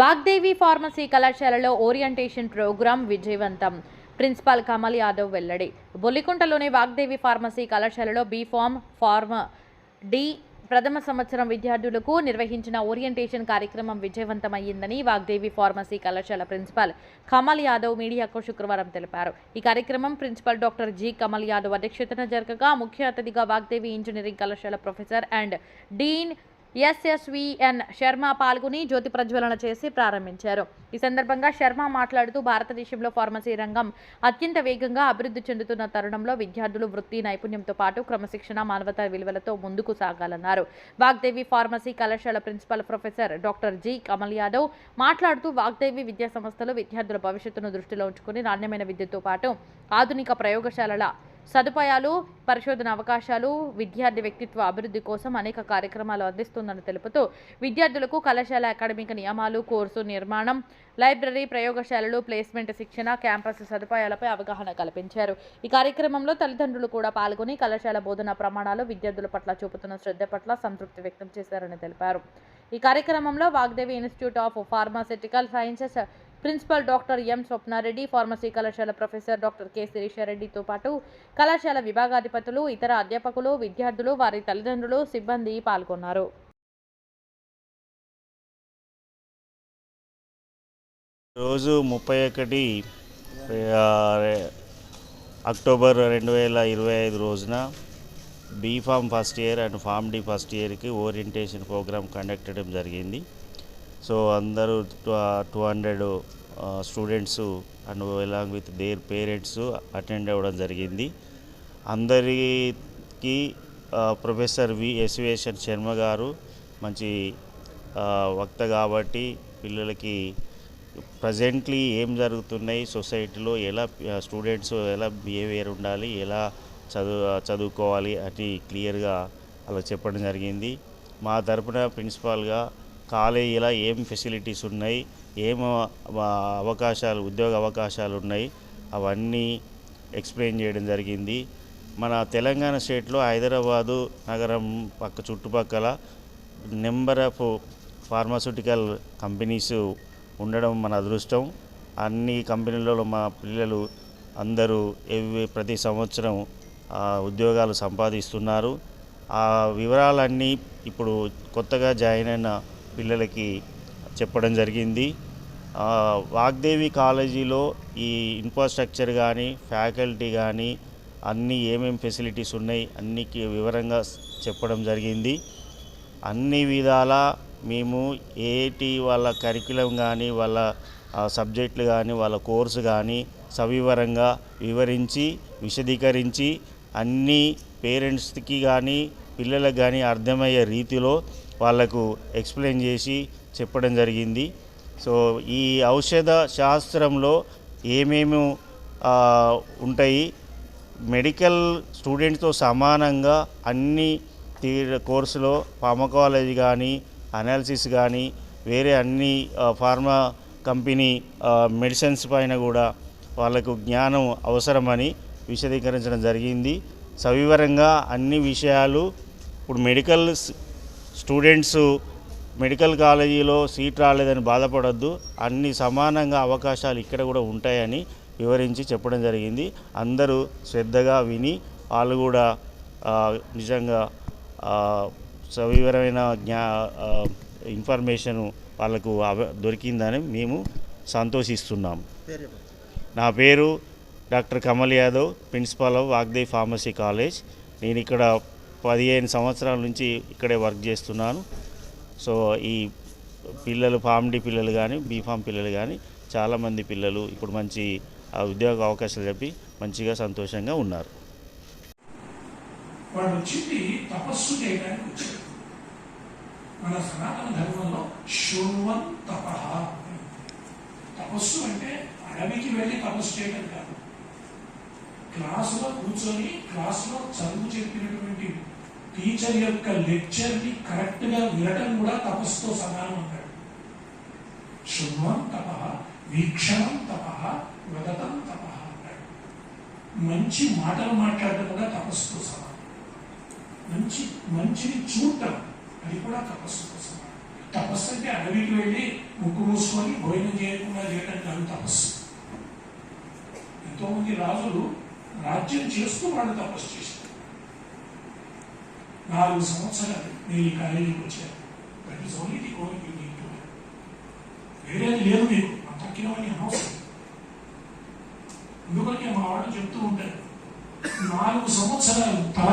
Vagdevi pharmacy కళాశాలలో orientation program విజయవంతం. Principal Kamal Yadav వెల్లడి. బొల్లికుంటలోని వాగ్దేవి ఫార్మసీ కళాశాలలో బీఫామ్ ఫార్మ డి ప్రథమ సంవత్సరం విద్యార్థులకు నిర్వహించిన ఓరియంటేషన్ కార్యక్రమం విజయవంతమయ్యిందని వాగ్దేవి ఫార్మసీ కళాశాల ప్రిన్సిపాల్ కమల్ యాదవ్ మీడియాకు శుక్రవారం తెలిపారు. ఈ కార్యక్రమం principal doctor G Kamal Yadav అధ్యక్షతన జరగగా ముఖ్య అతిథిగా వాగ్దేవి ఇంజనీరింగ్ కళాశాల professor and dean SSVN Sharma పాల్గొని జ్యోతి ప్రజ్వలన చేసి ప్రారంభించారు. ఈ సందర్భంగా శర్మ మాట్లాడుతూ భారతదేశంలో ఫార్మసీ రంగం అత్యంత వేగంగా అభివృద్ధి చెందుతున్న తరుణంలో విద్యార్థులు వృత్తి నైపుణ్యంతో పాటు క్రమశిక్షణ మానవతా విలువలతో ముందుకు సాగాలన్నారు. వాగ్దేవి ఫార్మసీ కళాశాల principal professor doctor G. Kamal Yadav మాట్లాడుతూ వాగ్దేవి విద్యా సంస్థలు విద్యార్థుల భవిష్యత్తును దృష్టిలో ఉంచుకుని నాణ్యమైన విద్యతో పాటు ఆధునిక ప్రయోగశాలల సదుపాయాలు పరిశోధన అవకాశాలు విద్యార్థి వ్యక్తిత్వ అభివృద్ధి కోసం అనేక కార్యక్రమాలు అందిస్తుందని తెలుపుతూ విద్యార్థులకు కళాశాల అకాడమిక నియమాలు కోర్సు నిర్మాణం లైబ్రరీ ప్రయోగశాలలు ప్లేస్మెంట్ శిక్షణ క్యాంపస్ సదుపాయాలపై అవగాహన కల్పించారు. ఈ కార్యక్రమంలో తల్లిదండ్రులు కూడా పాల్గొని కళాశాల బోధన ప్రమాణాలు విద్యార్థుల పట్ల చూపుతున్న శ్రద్ధ పట్ల సంతృప్తి వ్యక్తం చేశారని తెలిపారు. ఈ కార్యక్రమంలో Vagdevi institute of pharmaceutical sciences principal doctor M Swapna Reddy pharmacy కళాశాల ప్రొఫెసర్ డాక్టర్ కె శిరీషారెడ్డితో పాటు కళాశాల విభాగాధిపతులు ఇతర అధ్యాపకులు విద్యార్థులు వారి తల్లిదండ్రులు సిబ్బంది పాల్గొన్నారు. రోజు ముప్పై ఒకటి అక్టోబర్ రెండు వేల ఇరవై ఐదు రోజున B Pharm first year and pharm D first ఇయర్కి ఓరియంటేషన్ ప్రోగ్రామ్ కండక్ట్ చేయడం జరిగింది. సో అందరూ two hundred students and along with their parents attend అవ్వడం జరిగింది. అందరికీ ప్రొఫెసర్ వి ఎస్విఎస్ఎన్ శర్మ గారు మంచి వక్త కాబట్టి పిల్లలకి ప్రజెంట్లీ ఏం జరుగుతున్నాయి సొసైటీలో ఎలా స్టూడెంట్స్ ఎలా బిహేవియర్ ఉండాలి ఎలా చదువు చదువుకోవాలి అని క్లియర్గా అలా చెప్పడం జరిగింది. మా తరపున ప్రిన్సిపాల్గా కాలేజీలో ఏం ఫెసిలిటీస్ ఉన్నాయి ఏం అవకాశాలు ఉద్యోగ అవకాశాలు ఉన్నాయి అవన్నీ ఎక్స్ప్లెయిన్ చేయడం జరిగింది. మన తెలంగాణ స్టేట్లో హైదరాబాదు నగరం పక్క చుట్టుపక్కల నెంబర్ ఆఫ్ ఫార్మాస్యూటికల్ కంపెనీస్ ఉండడం మన అదృష్టం. అన్ని కంపెనీలలో మా పిల్లలు అందరూ ఎవ్రీ ప్రతి సంవత్సరం ఆ, ఉద్యోగాలు సంపాదిస్తున్నారు. ఆ వివరాలన్నీ ఇప్పుడు కొత్తగా జాయిన్ అయిన పిల్లలకి చెప్పడం జరిగింది. వాగ్దేవి కాలేజీలో ఈ ఇన్ఫ్రాస్ట్రక్చర్ కానీ ఫ్యాకల్టీ కానీ అన్నీ ఏమేమి ఫెసిలిటీస్ ఉన్నాయి అన్నికి వివరంగా చెప్పడం జరిగింది. అన్ని విధాల మేము ఏటి వాళ్ళ కరికులం కానీ వాళ్ళ సబ్జెక్టులు కానీ వాళ్ళ కోర్సు కానీ సవివరంగా వివరించి విశదీకరించి అన్ని పేరెంట్స్కి కానీ పిల్లలకు కానీ అర్థమయ్యే రీతిలో వాళ్ళకు ఎక్స్ప్లెయిన్ చేసి చెప్పడం జరిగింది. సో ఈ ఔషధ శాస్త్రంలో ఏమేమి ఉంటాయి? మెడికల్ స్టూడెంట్స్తో సమానంగా అన్ని తీ కోర్సులో ఫార్మకాలజీ కానీ అనాలిసిస్ కానీ వేరే అన్ని ఫార్మా కంపెనీ మెడిసిన్స్ పైన కూడా వాళ్ళకు జ్ఞానం అవసరమని విశదీకరించడం జరిగింది. సవివరంగా అన్ని విషయాలు ఇప్పుడు మెడికల్ స్టూడెంట్స్ మెడికల్ కాలేజీలో సీట్ రాలేదని బాధపడద్దు. అన్ని సమానంగా అవకాశాలు ఇక్కడ కూడా ఉంటాయని వివరించి చెప్పడం జరిగింది. అందరూ శ్రద్ధగా విని వాళ్ళు కూడా నిజంగా సవివరమైన జ్ఞా ఇన్ఫర్మేషను ఇన్ఫర్మేషన్ వాళ్ళకు అవ- దొరికిందని మేము సంతోషిస్తున్నాం. నా పేరు doctor Kamal Yadav principal of Vagdev pharmacy college. నేను ఇక్కడ పదిహేను సంవత్సరాల నుంచి ఇక్కడే వర్క్ చేస్తున్నాను. సో ఈ పిల్లలు ఫామ్డీ పిల్లలు కానీ బీఫామ్ పిల్లలు కానీ చాలామంది పిల్లలు ఇప్పుడు మంచి ఉద్యోగ అవకాశాలు చెప్పి మంచిగా సంతోషంగా ఉన్నారు. వాడు వచ్చింది తపస్సు చేయడానికి వచ్చాడు మన సనాతన ధర్మంలో శృణ్వన్ తప తపస్సు అంటే అడవికి వెళ్ళి తపస్సు చేయడం కాదు. క్లాసులో కూర్చొని క్లాసులో చదువు చెప్పినటువంటి టీచర్ యొక్క లెక్చర్ని కరెక్ట్గా వినటం కూడా తపస్సుతో సమానం అంటాడు. శృణ్వం తప వీక్షణం తప వదతం తప అంటాడు. మంచి మాటలు మాట్లాడటం కూడా తపస్సుతో సమానం. మంచి మంచిని చూడటం అది కూడా తపస్సుతో సమానం. తపస్సు అంటే అడవికి వెళ్ళి ముక్కు మూసుకొని భోజనం చేయకుండా చేయడం కాదు తపస్సు. ఎంతో మంది రాజులు రాజ్యం చేస్తూ వాళ్ళు తపస్సు చేశారు. నాలుగు సంవత్సరాలు మీరు ఈ కాలేజీకి వచ్చారు that is only the going you need to వేరేది లేదు మీకు. ఆ తక్కినవన్నీ అనవసరం. ఎందుకంటే మా వాళ్ళు చెప్తూ ఉంటారు నాలుగు సంవత్సరాలు తల